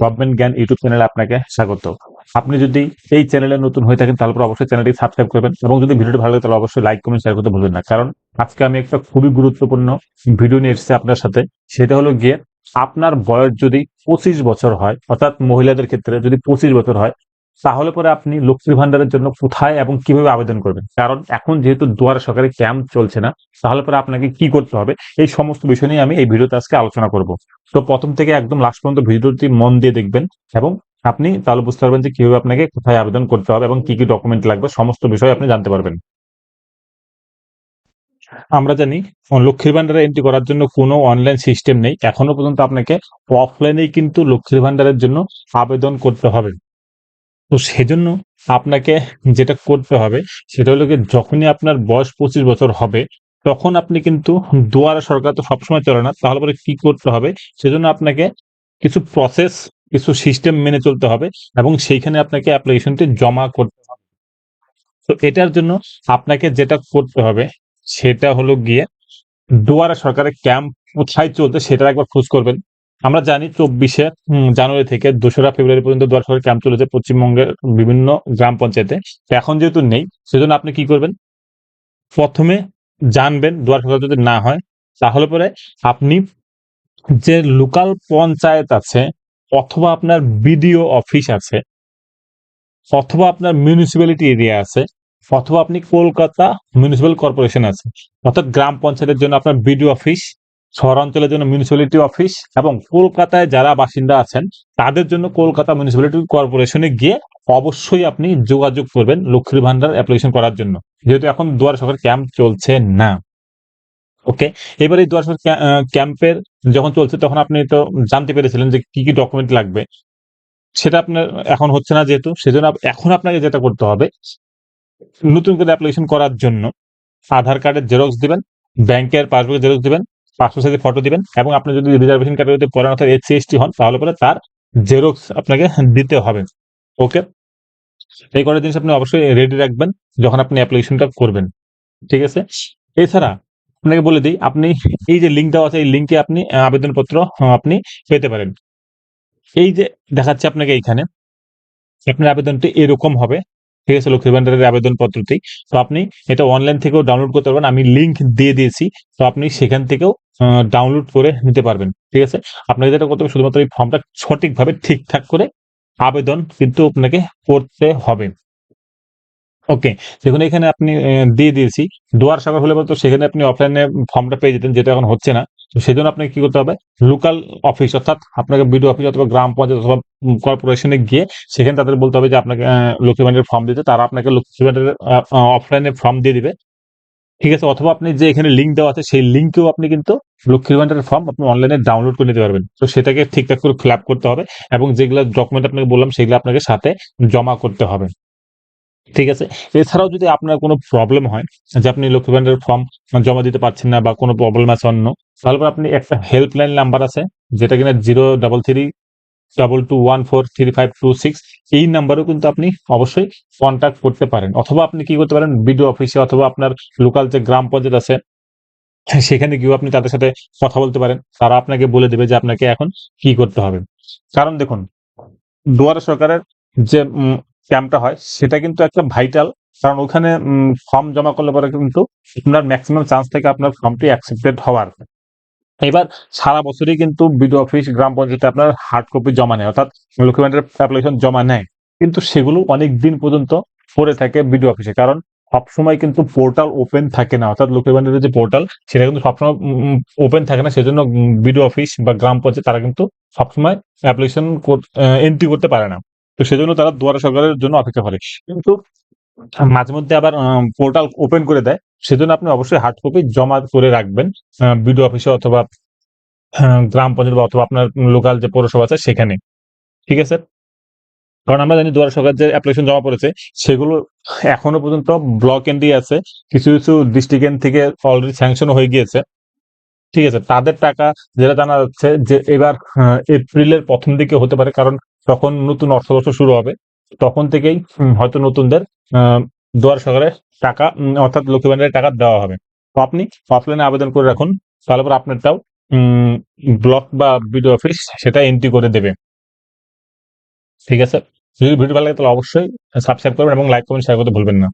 Government জ্ঞান YouTube চ্যানেলে আপনাকে স্বাগত। আপনি যদি এই চ্যানেলে নতুন হয়ে থাকেন, তাহলে অবশ্যই চ্যানেলটি সাবস্ক্রাইব করবেন এবং যদি ভিডিওটি ভালো লাগে, তাহলে অবশ্যই লাইক, কমেন্ট শেয়ার করতে ভুলবেন না। কারণ আজকে আমি একটা খুবই গুরুত্বপূর্ণ ভিডিও নিয়ে এসেছি আপনার সাথে। সেটা হলো গিয়ে আপনার বয়স যদি পঁচিশ বছর হয়, অর্থাৎ মহিলাদের ক্ষেত্রে যদি পঁচিশ বছর হয় তাহলে পরে আপনি লক্ষ্মীর ভান্ডারের জন্য কোথায় এবং কীভাবে আবেদন করবেন? কারণ এখন যেহেতু দুয়ার সরকারি ক্যাম্প চলছে না, তাহলে পরে আপনাকে কি করতে হবে? এই সমস্ত বিষয় নিয়ে আমি এই ভিডিওতে আজকে আলোচনা করব। তো প্রথম থেকে একদম লাস্ট পর্যন্ত ভিডিওটি মন দিয়ে দেখবেন এবং আপনি তাহলে বুঝতে পারবেন যে কীভাবে আপনাকে কোথায় আবেদন করতে হবে এবং কি কি ডকুমেন্ট লাগবে, সমস্ত বিষয় আপনি জানতে পারবেন। আমরা জানি, লক্ষ্মীর ভান্ডারে এন্ট্রি করার জন্য কোনো অনলাইন সিস্টেম নেই। এখনও পর্যন্ত আপনাকে অফলাইনেই কিন্তু লক্ষ্মীর ভান্ডারের জন্য আবেদন করতে হবে। তো সেজন্য আপনাকে যেটা করতে হবে, সেটা হলো কি যখনই আপনার বয়স পঁচিশ বছর হবে, তখন আপনি কিন্তু দুয়ারে সরকার তো সবসময় চলে না, তাহলে পরে কি করতে হবে? সেজন্য আপনাকে কিছু প্রসেস কিছু সিস্টেম মেনে চলতে হবে এবং সেইখানে আপনাকে অ্যাপ্লিকেশনটি জমা করতে হবে। তো এটার জন্য আপনাকে যেটা করতে হবে, সেটা হলো গিয়ে দুয়ারে সরকারের ক্যাম্প কোথায় চলতে সেটা একবার খোঁজ করবেন। আমরা জানি চব্বিশে জানুয়ারি থেকে দোসরা ফেব্রুয়ারি পর্যন্ত দুয়ার ক্যাম্প চলেছে পশ্চিমবঙ্গের বিভিন্ন গ্রাম পঞ্চায়েতে। এখন যেহেতু নেই, সেজন্য আপনি কি করবেন? প্রথমে জানবেন দুয়ার সরকার যদি না হয়, তাহলে পরে আপনি যে লোকাল পঞ্চায়েত আছে অথবা আপনার বিডিও অফিস আছে, অথবা আপনার মিউনিসিপ্যালিটি এরিয়া আছে, অথবা আপনি কলকাতা মিউনিসিপ্যাল কর্পোরেশন আছে, অর্থাৎ গ্রাম পঞ্চায়েতের জন্য আপনার বিডিও অফিস শহরাঞ্চলের জন্য মিউনিসিপ্যালিটি অফিস এবং কলকাতায় যারা বাসিন্দা আছেন, তাদের জন্য কলকাতা মিউনিসিপ্যালিটি কর্পোরেশনে গিয়ে অবশ্যই আপনি যোগাযোগ করবেন লক্ষ্মীর ভান্ডার অ্যাপ্লিকেশন করার জন্য। যেহেতু এখন দুয়ার সরকার ক্যাম্প চলছে না। ওকে এবার দুয়ার সরকার ক্যাম্পের যখন চলছে তখন আপনি তো জানতে পেরেছিলেন যে কি কি ডকুমেন্ট লাগবে। সেটা আপনার এখন হচ্ছে না যেহেতু, সেজন্য এখন আপনাকে যেটা করতে হবে, নতুন করে অ্যাপ্লিকেশন করার জন্য আধার কার্ডের জেরক্স দিবেন ব্যাংকের পাসবুকের জেরক্স দিবেন পাসপোর্ট সাইজের ফটো দিবেন এবং আপনি যদি রিজার্ভেশন ক্যাটাগরিতে পড়েন অর্থাৎ এসসি এসটি হন, তাহলে পরে তার জেরক্স আপনাকে দিতে হবে। ওকে এই কটা জিনিস আপনি অবশ্যই রেডি রাখবেন যখন আপনি অ্যাপ্লিকেশনটা করবেন। ঠিক আছে? এছাড়া আপনাকে বলে দিই, আপনি এই যে লিঙ্ক দেওয়া আছে, এই লিঙ্কে আপনি আবেদনপত্র আপনি পেতে পারেন। এই যে দেখাচ্ছে আপনাকে এইখানে। আপনার আবেদনটি এরকম হবে। ঠিক আছে লক্ষ্মী ভান্ডারের আবেদন পত্রটি তো আপনি এটা অনলাইন থেকেও ডাউনলোড করতে পারবেন। আমি লিঙ্ক দিয়ে দিয়েছি। তো আপনি সেখান থেকেও ডাউনলোড করে নিতে পারবেন। ঠিক আছে? আপনাকে যেটা করতে হবে, শুধুমাত্র এই ফর্মটা সঠিকভাবে ঠিকঠাক করে আবেদন কিন্তু আপনাকে করতে হবে। ওকে দেখুন, এখানে আপনি দিয়ে দিয়েছি। দুয়ার শাখা হলে বলতো সেখানে আপনি অফলাইনে ফর্মটা পেয়ে যেতেন, যেটা এখন হচ্ছে না। তো সেই জন্য আপনাকে কি করতে হবে? লোকাল অফিস অর্থাৎ আপনাকে বিডিও অফিস অথবা গ্রাম পঞ্চায়েত অথবা কর্পোরেশনে গিয়ে সেখানে তাদের বলতে হবে যে আপনাকে লক্ষ্মী ভান্ডারের ফর্ম দিতে। তারা আপনাকে লক্ষ্মী ভান্ডারের অফলাইনে ফর্ম দিয়ে দিবে। ঠিক আছে? অথবা আপনি যে এখানে লিঙ্ক দেওয়া আছে, সেই লিঙ্কেও আপনি কিন্তু লক্ষ্মীর ভান্ডারের ফর্ম আপনি অনলাইনে ডাউনলোড করে নিতে পারবেন। তো সেটাকে ঠিকঠাক করে ফিল করতে হবে এবং যেগুলো ডকুমেন্ট আপনাকে বললাম, সেগুলো আপনাকে সাথে জমা করতে হবে। ঠিক আছে? এছাড়াও যদি আপনার কোনো প্রবলেম হয়, যে আপনি লক্ষ্মী ভান্ডারের ফর্ম জমা দিতে পারছেন না বা কোনো প্রবলেম আছে অন্য, তাহলে আপনি একটা হেল্পলাইন নাম্বার আছে, যেটা কিনা zero double three double two one four three five two six এই নাম্বারেও কিন্তু আপনি অবশ্যই কন্ট্যাক্ট করতে পারেন। অথবা আপনি কি করতে পারেন বিডিও অফিসে অথবা আপনার লোকাল যে গ্রাম পঞ্চায়েত আছে, সেখানে গিয়েও আপনি তাদের সাথে কথা বলতে পারেন। তারা আপনাকে বলে দেবে যে আপনাকে এখন কি করতে হবে। কারণ দেখুন, দুয়ারে সরকারের যে ক্যাম্পটা হয়, সেটা কিন্তু একটা ভাইটাল কারণ ওখানে ফর্ম জমা করলে পরে কিন্তু আপনার ম্যাক্সিমাম চান্স থেকে আপনার ফর্মটি অ্যাকসেপ্টেড হওয়ার। এবার সারা বছরই কিন্তু বিডিও অফিস গ্রাম পঞ্চায়েতে আপনার হার্ড কপি জমা নেয়, অর্থাৎ ভান্ডারের অ্যাপ্লিকেশন জমা নেয়। কিন্তু সেগুলো অনেক দিন পর্যন্ত পড়ে থাকে বিডিও অফিসে কারণ সবসময় কিন্তু পোর্টাল ওপেন থাকে না, অর্থাৎ ভান্ডারের যে পোর্টাল সেটা কিন্তু সবসময় ওপেন থাকে না, সেজন্য বিডিও অফিস বা গ্রাম পঞ্চায়েত তারা কিন্তু সবসময় অ্যাপ্লিকেশন এন্ট্রি করতে পারে না। তো সেজন্য তারা দুয়ারে সরকারের জন্য অপেক্ষা করে। কিন্তু মাঝে মধ্যে আবার পোর্টাল ওপেন করে দেয়। সেজন্য আপনি অবশ্যই হার্ড কপি জমা করে রাখবেন। বিডিও অফিসে অথবা গ্রাম পঞ্চায়েত বা অথবা আপনার লোকাল যে পৌরসভা আছে সেখানে। ঠিক আছে? কারণ আমরা জানি দুয়ারে সরকার যে অ্যাপ্লিকেশন জমা পড়েছে সেগুলো এখনও পর্যন্ত ব্লক এন্ডি আছে। কিছু কিছু ডিস্ট্রিক্ট এন্ড থেকে অলরেডি স্যাংশন হয়ে গিয়েছে। ঠিক আছে? তাদের টাকা যেটা জানা যাচ্ছে যে এবার এপ্রিলের প্রথম দিকে হতে পারে। কারণ তখন নতুন অর্থবর্ষ শুরু হবে। তখন থেকেই হয়তো নতুনদের দুয়ার সরকারে টাকা অর্থাৎ লক্ষ্মী ভান্ডারের টাকা দেওয়া হবে। তো আপনি অফলাইনে আবেদন করে রাখুন। তাহলে পর আপনারটাও ব্লক বা বিডিও অফিস সেটা এন্ট্রি করে দেবে। ঠিক আছে? যদি ভিডিও ভালো লাগে তাহলে অবশ্যই সাবস্ক্রাইব করবেন এবং লাইক কমেন্ট শেয়ার করতে ভুলবেন না।